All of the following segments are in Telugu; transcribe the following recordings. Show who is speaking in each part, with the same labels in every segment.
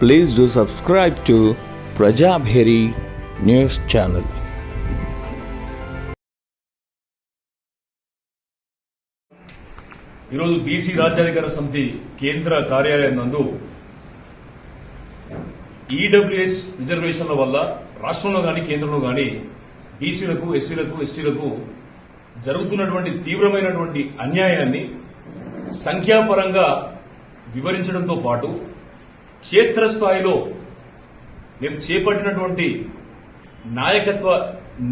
Speaker 1: Please do subscribe to Prajabheri news channel.
Speaker 2: ఈరోజు బీసీ రాజ్యాధికార సమితి కేంద్ర కార్యాలయం నందు ఈడబ్ల్యూఎస్ రిజర్వేషన్ల వల్ల రాష్ట్రంలో కానీ కేంద్రంలో కానీ బీసీలకు ఎస్సీలకు ఎస్టీలకు జరుగుతున్నటువంటి తీవ్రమైనటువంటి అన్యాయాన్ని సంఖ్యాపరంగా వివరించడంతో పాటు క్షేత్రస్థాయిలో మేము చేపట్టినటువంటి నాయకత్వ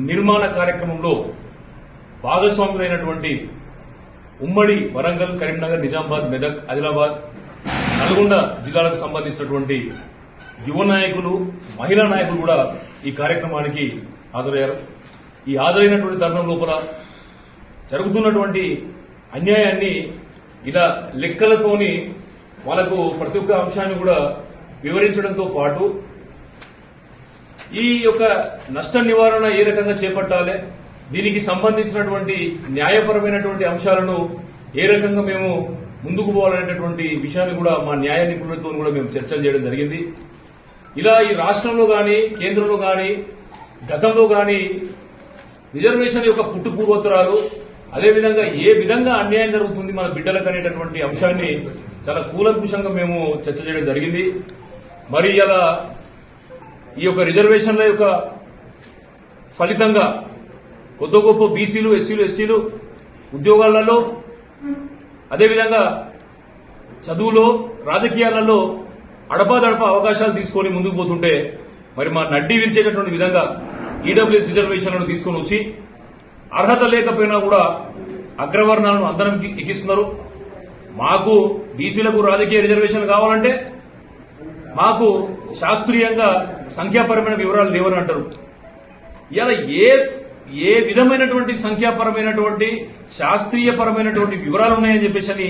Speaker 2: నిర్మాణ కార్యక్రమంలో భాగస్వాములైనటువంటి ఉమ్మడి వరంగల్ కరీంనగర్ నిజామాబాద్ మెదక్ ఆదిలాబాద్ నల్గొండ జిల్లాలకు సంబంధించినటువంటి యువ నాయకులు మహిళా నాయకులు కూడా ఈ కార్యక్రమానికి హాజరయ్యారు. ఈ హాజరైనటువంటి తరుణం లోపల జరుగుతున్నటువంటి అన్యాయాన్ని ఇలా లెక్కలతోని వాళ్ళకు ప్రతి ఒక్క అంశాన్ని కూడా వివరించడంతో పాటు ఈ యొక్క నష్ట నివారణ ఏ రకంగా చేపట్టాలి దీనికి సంబంధించినటువంటి న్యాయపరమైనటువంటి అంశాలను ఏ రకంగా మేము ముందుకు పోవాలనేటటువంటి విషయాన్ని కూడా మా న్యాయ నిపుణులతో కూడా మేము చర్చలు చేయడం జరిగింది. ఇలా ఈ రాష్ట్రంలో గాని కేంద్రంలో గాని గతంలో గాని రిజర్వేషన్ యొక్క పుట్టు పూర్వోత్తరాలు అదేవిధంగా ఏ విధంగా అన్యాయం జరుగుతుంది మన బిడ్డలకు అనేటటువంటి అంశాన్ని చాలా కూలంకుషంగా మేము చర్చ చేయడం జరిగింది. మరి ఇలా ఈ యొక్క రిజర్వేషన్ల యొక్క ఫలితంగా కొత్త గొప్ప బీసీలు ఎస్సీలు ఎస్టీలు ఉద్యోగాలలో అదేవిధంగా చదువులో రాజకీయాలలో అడపాదడప అవకాశాలు తీసుకొని ముందుకు పోతుంటే మరి మా నడ్డి విరిచేటటువంటి విధంగా ఈడబ్ల్యూఎస్ రిజర్వేషన్లను తీసుకొని వచ్చి అర్హత లేకపోయినా కూడా అగ్రవర్ణాలను అందరం ఎక్కిస్తున్నారు. మాకు బీసీలకు రాజకీయ రిజర్వేషన్ కావాలంటే మాకు శాస్త్రీయంగా సంఖ్యాపరమైన వివరాలు లేవని అంటారు. ఇలా ఏ ఏ విధమైనటువంటి సంఖ్యాపరమైనటువంటి శాస్త్రీయపరమైనటువంటి వివరాలు ఉన్నాయని చెప్పేసి అని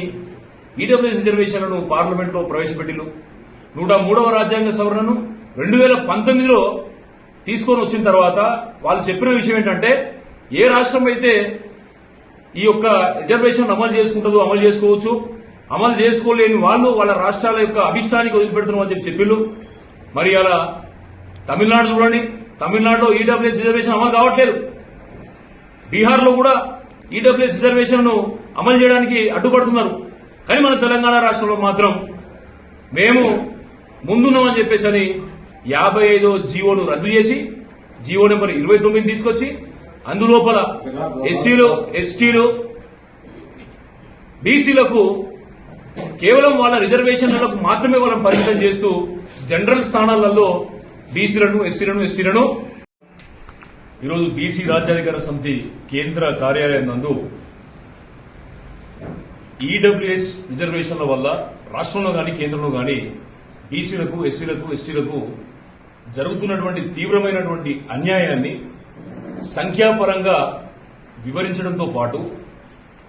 Speaker 2: ఈడబ్ల్యూఎస్ రిజర్వేషన్లను పార్లమెంట్లో ప్రవేశపెట్టిలు నూట మూడవ రాజ్యాంగ సవరణను రెండు వేల పంతొమ్మిదిలో తీసుకొని వచ్చిన తర్వాత వాళ్ళు చెప్పిన విషయం ఏంటంటే ఏ రాష్ట్రం అయితే ఈ యొక్క రిజర్వేషన్ అమలు చేసుకుంటుందో అమలు చేసుకోవచ్చు. అమలు చేసుకోలేని వాళ్ళు వాళ్ళ రాష్ట్రాల యొక్క అభిష్టానికి వదిలిపెడుతున్నాం అని చెప్పి చెప్పిళ్ళు మరి అలా తమిళనాడు చూడండి. తమిళనాడులో ఈడబ్ల్యూఎస్ రిజర్వేషన్ అమలు కావట్లేదు. బీహార్లో కూడా ఈడబ్ల్యూఎస్ రిజర్వేషన్ను అమలు చేయడానికి అడ్డుపడుతున్నారు. కానీ మన తెలంగాణ రాష్ట్రంలో మాత్రం మేము ముందున్నామని చెప్పేసి అని యాభై ఐదో జీవోను రద్దు చేసి జీవో నెంబర్ ఇరవై తొమ్మిది తీసుకొచ్చి అందులోపల ఎస్సీలు ఎస్టీలు బీసీలకు కేవలం వాళ్ళ రిజర్వేషన్లకు మాత్రమే వాళ్ళని పరిమితం చేస్తూ జనరల్ స్థానాలలో బీసీలను ఎస్సీలను ఎస్టీలను. ఈరోజు బీసీ రాజ్యాధికార సమితి కేంద్ర కార్యాలయం నందు ఈడబ్ల్యూఎస్ రిజర్వేషన్ల వల్ల రాష్ట్రంలో కానీ కేంద్రంలో కానీ బీసీలకు ఎస్సీలకు ఎస్టీలకు జరుగుతున్నటువంటి తీవ్రమైనటువంటి అన్యాయాన్ని సంఖ్యాపరంగా వివరించడంతో పాటు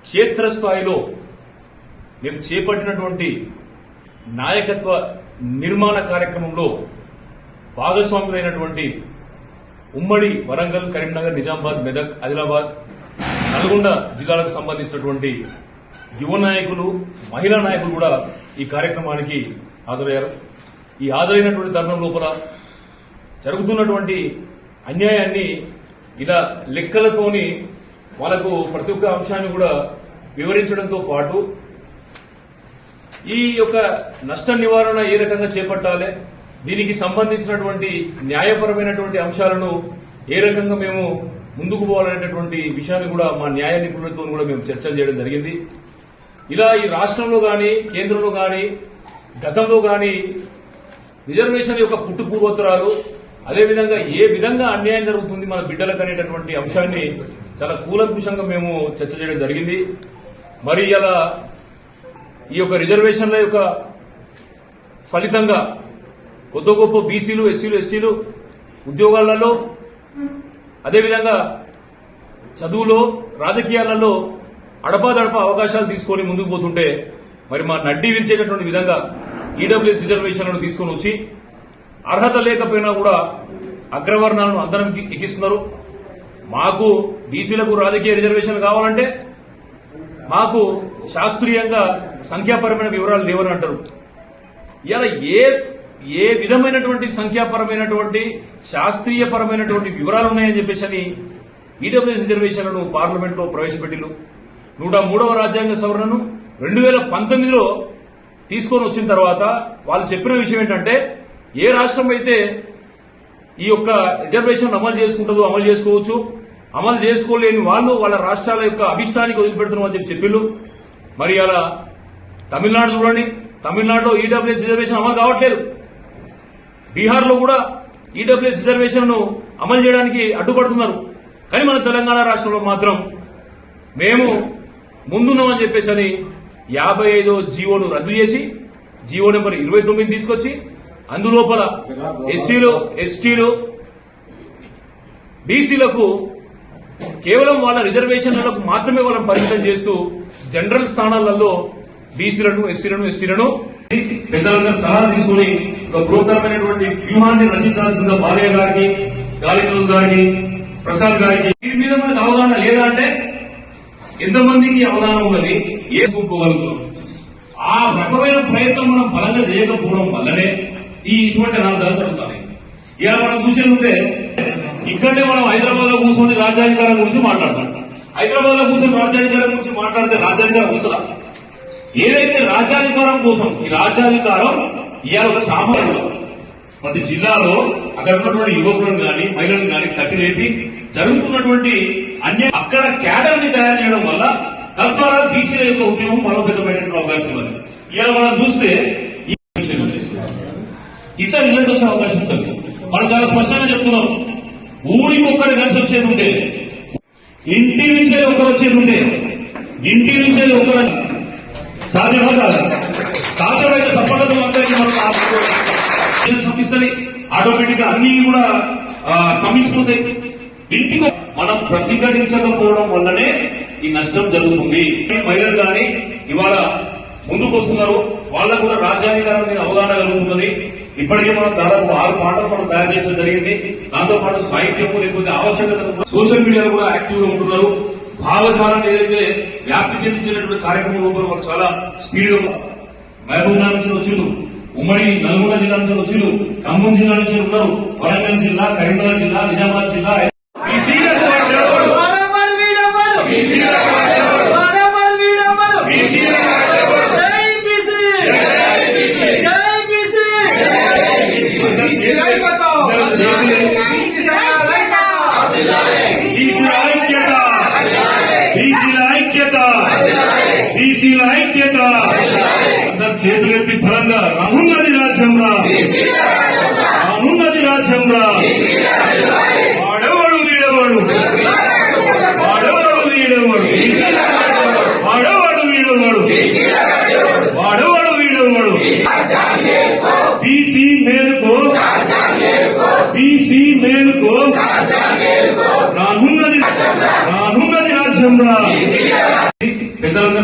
Speaker 2: క్షేత్రస్థాయిలో మేము చేపట్టినటువంటి నాయకత్వ నిర్మాణ కార్యక్రమంలో భాగస్వాములైనటువంటి ఉమ్మడి వరంగల్ కరీంనగర్ నిజామాబాద్ మెదక్ ఆదిలాబాద్ నల్గొండ జిల్లాలకు సంబంధించినటువంటి యువ నాయకులు మహిళా నాయకులు కూడా ఈ కార్యక్రమానికి హాజరయ్యారు. ఈ హాజరైనటువంటి తరుణం లోపల జరుగుతున్నటువంటి అన్యాయాన్ని ఇలా లెక్కలతోని వాళ్ళకు ప్రతి ఒక్క అంశాన్ని కూడా వివరించడంతో పాటు ఈ యొక్క నష్ట నివారణ ఏ రకంగా చేపట్టాలి? దీనికి సంబంధించినటువంటి న్యాయపరమైనటువంటి అంశాలను ఏ రకంగా మేము ముందుకు పోవాలనేటటువంటి విషయాన్ని కూడా మా న్యాయ నిపుణులతో కూడా మేము చర్చలు చేయడం జరిగింది. ఇలా ఈ రాష్ట్రంలో కానీ కేంద్రంలో కానీ గతంలో కానీ రిజర్వేషన్ యొక్క పుట్టు పూర్వోత్తరాలు అదేవిధంగా ఏ విధంగా అన్యాయం జరుగుతుంది మన బిడ్డలకు అనేటటువంటి అంశాన్ని చాలా కూలంకుషంగా మేము చర్చ చేయడం జరిగింది. మరి ఇలా ఈ యొక్క రిజర్వేషన్ల యొక్క ఫలితంగా కొత్త గొప్ప బీసీలు ఎస్సీలు ఎస్టీలు ఉద్యోగాలలో అదేవిధంగా చదువులో రాజకీయాలలో అడపాదడప అవకాశాలు తీసుకొని ముందుకు పోతుంటే మరి మా నడ్డి విరిచేటటువంటి విధంగా ఈడబ్ల్యూఎస్ రిజర్వేషన్లను తీసుకొని వచ్చి అర్హత లేకపోయినా కూడా అగ్రవర్ణాలను అందరం ఎక్కిస్తున్నారు. మాకు బీసీలకు రాజకీయ రిజర్వేషన్ కావాలంటే మాకు శాస్త్రీయంగా సంఖ్యాపరమైన వివరాలు లేవని అంటారు. ఇలా ఏ ఏ విధమైనటువంటి సంఖ్యాపరమైనటువంటి శాస్త్రీయపరమైనటువంటి వివరాలు ఉన్నాయని చెప్పేసి అని ఈడబ్ల్యూఎస్ రిజర్వేషన్లను పార్లమెంట్లో లో నూట మూడవ రాజ్యాంగ సవరణను రెండు వేల పంతొమ్మిదిలో తీసుకొని వచ్చిన తర్వాత వాళ్ళు చెప్పిన విషయం ఏంటంటే ఏ రాష్ట్రం అయితే ఈ యొక్క రిజర్వేషన్ అమలు చేసుకుంటుందో అమలు చేసుకోవచ్చు. అమలు చేసుకోలేని వాళ్ళు వాళ్ళ రాష్ట్రాల యొక్క అభిష్టానికి వదిలిపెడుతున్నాం అని చెప్పి చెప్పిళ్ళు మరి అలా తమిళనాడు చూడండి. తమిళనాడులో ఈడబ్ల్యూఎస్ రిజర్వేషన్ అమలు కావట్లేదు. బీహార్లో కూడా ఈడబ్ల్యూఎస్ రిజర్వేషన్ను అమలు చేయడానికి అడ్డుపడుతున్నారు. కానీ మన తెలంగాణ రాష్ట్రంలో మాత్రం మేము ముందున్నామని చెప్పేసి అని యాభై ఐదో జీవోను రద్దు చేసి జీవో నెంబర్ ఇరవై తొమ్మిది తీసుకొచ్చి అందులోపల ఎస్సీలు ఎస్టీలు బీసీలకు కేవలం వాళ్ళ రిజర్వేషన్లకు మాత్రమే వాళ్ళని పరిమితం చేస్తూ జనరల్ స్థానాలలో బీసీలను ఎస్సీలను ఎస్టీలను పెద్దలందరూ సలహా తీసుకుని ఒక బృహత్తరమైనటువంటి వ్యూహాన్ని రచించాల్సిందిగా బాలయ్య గారికి గాలికలు గారికి ప్రసాద్ గారికి దీని మీద మనకు అవగాహన లేదా అంటే ఎంతమందికి అవగాహన ఉన్నది? ఏ ఆ రకమైన ప్రయత్నం మనం బలంగా చేయకపోవడం వల్లనే ఈ ఇటువంటి అనార్థాలు జరుగుతాయి. ఇలా మనం చూసేది ఉంటే ఇక్కడనే మనం హైదరాబాద్లో కూర్చొని రాజ్యాధికారం గురించి మాట్లాడతాం. హైదరాబాద్లో కూర్చొని రాజ్యాధికారం గురించి మాట్లాడితే రాజ్యాధికారం వస్తుందా? ఏదైతే రాజ్యాధికారం కోసం ఈ రాజ్యాధికారం ఇవాళ ఒక సామాన్యుడు ప్రతి జిల్లాలో అక్కడ ఉన్నటువంటి యువకులను కానీ మహిళలను కానీ తట్టి లేపి జరుగుతున్నటువంటి అన్య అక్కడ క్యాడర్ని తయారు చేయడం వల్ల తద్వారా బీసీల యొక్క ఉద్యమం బలోపేతమైనటువంటి అవకాశం ఉంది ఇవాళ మనం చూస్తే ఈ ఇట్లా రిజల్ట్ వచ్చే అవకాశం ఉంటుంది మనం చాలా స్పష్టంగా చెప్తున్నాం. ఊరికి ఒక్కరు కలిసి వచ్చేది ఉంటే ఇంటి నుంచే ఒకరు వచ్చేది ఉంటే ఇంటి నుంచే ఒకరు సాధ్యమా సాధ్యమైన సంపదలు అందరికీ మనం ఆపుకోవాలి. ఆటోమేటిక్గా అన్ని కూడా ఆ, ఇంటికి మనం ప్రతిఘటించకపోవడం వల్లనే ఈ నష్టం జరుగుతుంది. మహిళలు కానీ ఇవాళ ముందుకు వస్తున్నారు వాళ్ళకు కూడా రాజ్యాంగ అవగాహన కలుగుతున్నది ఇప్పటికే మనం దాదాపు ఆరు పాటలు మనం తయారు చేయడం జరిగింది. దాంతో పాటు సాహిత్యము లేకపోతే ఆవశ్యకత సోషల్ మీడియాలో కూడా యాక్టివ్గా ఉంటున్నారు. భావజాలం ఏదైతే వ్యాప్తి చెందించినటువంటి కార్యక్రమం లోపల వాళ్ళు చాలా స్పీడ్గా మహబూబ్నగర్ నుంచి వచ్చిండు ఉమ్మడి నల్గొండ జిల్లా నుంచి వచ్చిండు ఖమ్మం జిల్లా నుంచి ఉన్నారు. వరంగల్ జిల్లా కరీంనగర్ జిల్లా నిజామాబాద్ జిల్లా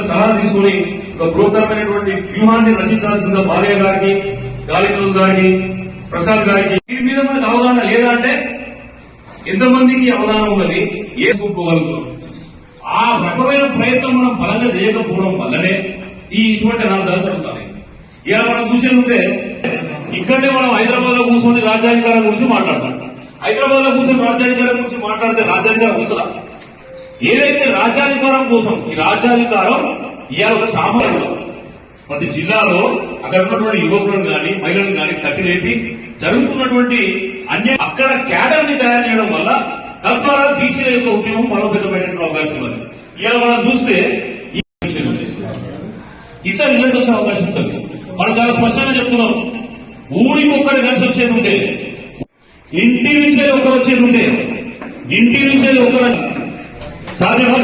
Speaker 2: సలహా తీసుకుని ఒక బృహత్తరమైనటువంటి వ్యూహాన్ని రచించాల్సిందిగా బాలయ్య గారికి గాలికలు గారికి ప్రసాద్ గారికి దీని మీద మనకు అవగాహన లేదా అంటే ఎంతమందికి అవగాహన ఉన్నది? ఏసుకోగలుగుతాం ఆ రకమైన ప్రయత్నం మనం బలంగా చేయకపోవడం వల్లనే ఈ ఇటువంటి అనార్థాలు జరుగుతాయి. ఇలా మనం చూసేది ఉంటే ఇక్కడనే మనం హైదరాబాద్లో కూర్చొని రాజ్యాధికారం గురించి మాట్లాడతాం. హైదరాబాద్లో కూర్చొని రాజ్యాధికారం గురించి మాట్లాడితే రాజ్యాధికారం వస్తుందా? ఏదైతే రాజ్యాధికారం కోసం ఈ రాజ్యాధికారం ఇవాళ ఒక సామాన్యుడు ప్రతి జిల్లాలో అక్కడ ఉన్నటువంటి యువకులను గాని మహిళలను గాని తట్టి లేపి జరుగుతున్నటువంటి అన్య అక్కడ క్యాడర్ని తయారు చేయడం వల్ల తద్వారా బీసీల యొక్క ఉద్యమం బలోపేతమైనటువంటి అవకాశం ఉంది ఇవాళ మనం చూస్తే ఈ ఇట్లా రిజల్ట్ వచ్చే అవకాశం ఉంటుంది మనం చాలా స్పష్టంగా చెప్తున్నాం. ఊరికి ఒక్కరు కలిసి వచ్చేది ఉంటే ఇంటి నుంచే ఒకరు వచ్చేది ఉంటే ఇంటి నుంచే ఒకరు సాధ్యమా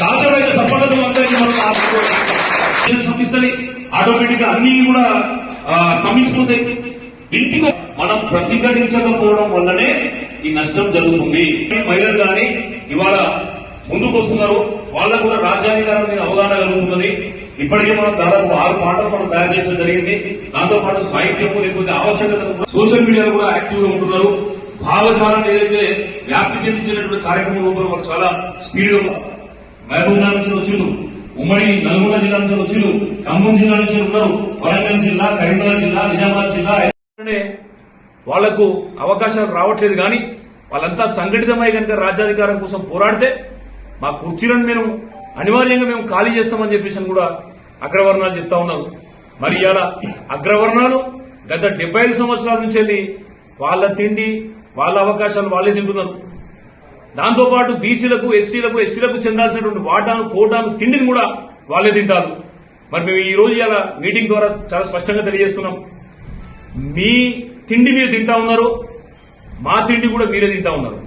Speaker 2: సాధ్యమైన సంపదలు అందరికీ మనం సంపిస్తుంది ఆటోమేటిక్గా అన్ని కూడా ఆ, స్తంభించిపోతాయి ఇంటికి మనం ప్రతిఘటించకపోవడం వల్లనే ఈ నష్టం జరుగుతుంది. మహిళలు కానీ ఇవాళ ముందుకు వస్తున్నారు. వాళ్ళకు కూడా రాజ్యాధికారం మీద అవగాహన కలుగుతున్నది. ఇప్పటికే మనం దాదాపు ఆరు పాటలు మనం తయారు చేయడం జరిగింది. దాంతో పాటు సాహిత్యం లేకపోతే ఆవశ్యకత సోషల్ మీడియాలో కూడా యాక్టివ్గా ఉంటున్నారు. భావజాలం ఏదైతే వ్యాప్తి చెందించినటువంటి కార్యక్రమం లోపల వాళ్ళు చాలా స్పీడ్గా మహబూబ్ నగర్ నుంచి వచ్చిండు ఉమ్మడి నల్గొండ జిల్లా నుంచి వచ్చిండు ఖమ్మం జిల్లా నుంచి ఉన్నారు. వరంగల్ జిల్లా కరీంనగర్ జిల్లా నిజామాబాద్ జిల్లా. వాళ్ళకు అవకాశాలు రావట్లేదు కానీ వాళ్ళంతా సంఘటితమై కనుక రాజ్యాధికారం కోసం పోరాడితే మా కుర్చీలను మేము అనివార్యంగా మేము ఖాళీ చేస్తామని చెప్పేసి కూడా అగ్రవర్ణాలు చెప్తా ఉన్నారు. మరి ఇలా అగ్రవర్ణాలు గత డెబ్బై ఐదు సంవత్సరాల నుంచి వెళ్ళి వాళ్ళ తిండి వాళ్ళ అవకాశాలు వాళ్ళే తింటున్నారు దాంతోపాటు బీసీలకు ఎస్టీలకు ఎస్టీలకు చెందాల్సినటువంటి వాటాను కోటాను తిండిని కూడా వాళ్ళే తింటారు. మరి మేము ఈ రోజు ఇలా మీటింగ్ ద్వారా చాలా స్పష్టంగా తెలియజేస్తున్నాం. మీ తిండి మీరు తింటా ఉన్నారు మా తిండి కూడా మీరే తింటా ఉన్నారు.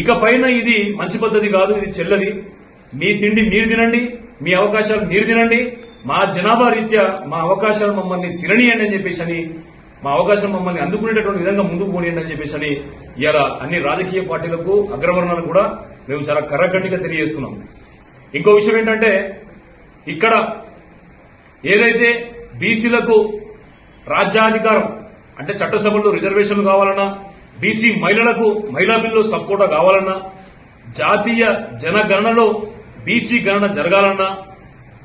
Speaker 2: ఇక పైన ఇది మంచి పద్ధతి కాదు ఇది చెల్లది. మీ తిండి మీరు తినండి మీ అవకాశాలు మీరు తినండి మా జనాభా రీత్యా మా అవకాశాలు మమ్మల్ని తిననీయండి అని చెప్పేసి అని మా అవకాశం మమ్మల్ని అందుకునేటటువంటి విధంగా ముందుకు పోనీయండి అని చెప్పేసి అని ఇలా అన్ని రాజకీయ పార్టీలకు అగ్రవర్ణాలకు కూడా మేము చాలా కర్రగండిగా తెలియజేస్తున్నాం. ఇంకో విషయం ఏంటంటే ఇక్కడ ఏదైతే బీసీలకు రాజ్యాధికారం అంటే చట్టసభల్లో రిజర్వేషన్లు కావాలన్నా బీసీ మహిళలకు మహిళా బిల్లు సపోర్టా కావాలన్నా జాతీయ జనగణనలో బీసీ గణన జరగాలన్నా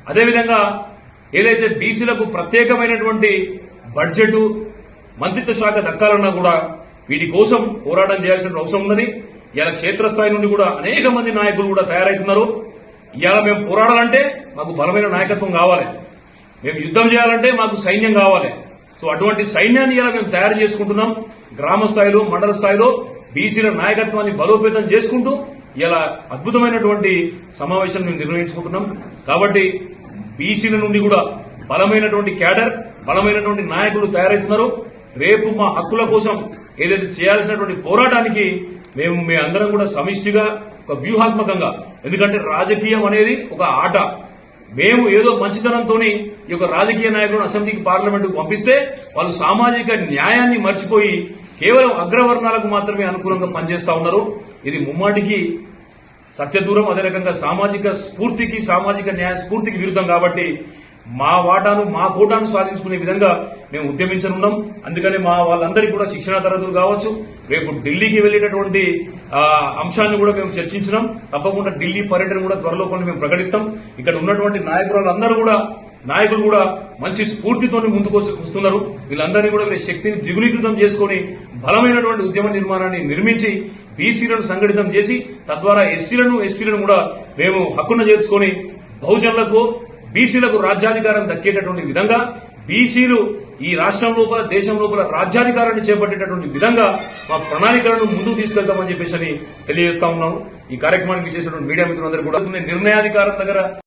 Speaker 2: అదేవిధంగా ఏదైతే బీసీలకు ప్రత్యేకమైనటువంటి బడ్జెట్ మంత్రిత్వ శాఖ దక్కాలన్నా కూడా వీటి కోసం పోరాటం చేయాల్సిన అవసరం ఉన్నది. ఇలా క్షేత్రస్థాయి నుండి కూడా అనేక మంది నాయకులు కూడా తయారవుతున్నారు ఇవాళ మేము పోరాడాలంటే మాకు బలమైన నాయకత్వం కావాలి. మేము యుద్ధం చేయాలంటే మాకు సైన్యం కావాలి. సో అటువంటి సైన్యాన్ని ఇలా మేము తయారు చేసుకుంటున్నాం. గ్రామ స్థాయిలో మండల స్థాయిలో బీసీల నాయకత్వాన్ని బలోపేతం చేసుకుంటూ ఇలా అద్భుతమైనటువంటి సమావేశం మేము నిర్వహించుకుంటున్నాం. కాబట్టి బీసీల నుండి కూడా బలమైనటువంటి క్యాడర్ బలమైనటువంటి నాయకులు తయారవుతున్నారు రేపు మా హక్కుల కోసం ఏదైతే చేయాల్సినటువంటి పోరాటానికి మేము మీ అందరం కూడా సమిష్టిగా ఒక వ్యూహాత్మకంగా ఎందుకంటే రాజకీయం అనేది ఒక ఆట. మేము ఏదో మంచితనంతో ఈ యొక్క రాజకీయ నాయకులను అసెంబ్లీకి పార్లమెంటుకు పంపిస్తే వాళ్ళు సామాజిక న్యాయాన్ని మర్చిపోయి కేవలం అగ్రవర్ణాలకు మాత్రమే అనుకూలంగా పనిచేస్తా ఉన్నారు. ఇది ముమ్మాటికి సత్యదూరం అదే రకంగా సామాజిక స్ఫూర్తికి సామాజిక న్యాయ స్ఫూర్తికి విరుద్ధం కాబట్టి మా వాటాను మా కోటాను సాధించుకునే విధంగా మేము ఉద్యమించనున్నాం. అందుకని మా వాళ్ళందరికీ కూడా శిక్షణ తరగతులు కావచ్చు రేపు ఢిల్లీకి వెళ్ళేటటువంటి అంశాన్ని కూడా మేము చర్చించినాం. తప్పకుండా ఢిల్లీ పర్యటన కూడా త్వరలో కొన్ని మేము ప్రకటిస్తాం. ఇక్కడ ఉన్నటువంటి నాయకులందరూ కూడా నాయకులు కూడా మంచి స్ఫూర్తితో ముందుకు వచ్చి- వస్తున్నారు. వీళ్ళందరినీ కూడా వీళ్ళ శక్తిని ద్విగుణీకృతం చేసుకొని బలమైనటువంటి ఉద్యమ నిర్మాణాన్ని నిర్మించి బీసీలను సంఘటితం చేసి తద్వారా ఎస్సీలను ఎస్టీలను కూడా మేము హక్కున చేర్చుకొని బహుజనులకు బీసీలకు రాజ్యాధికారం దక్కేటటువంటి విధంగా బీసీలు ఈ రాష్ట్రం లోపల దేశం లోపల రాజ్యాధికారాన్ని చేపట్టేటటువంటి విధంగా మా ప్రణాళికలను ముందుకు తీసుకెళ్తామని చెప్పేసి అని తెలియజేస్తా ఉన్నాము ఈ కార్యక్రమానికి చేసినటువంటి మీడియా మిత్రులందరూ కూడా. నిర్ణయాధికారం దగ్గర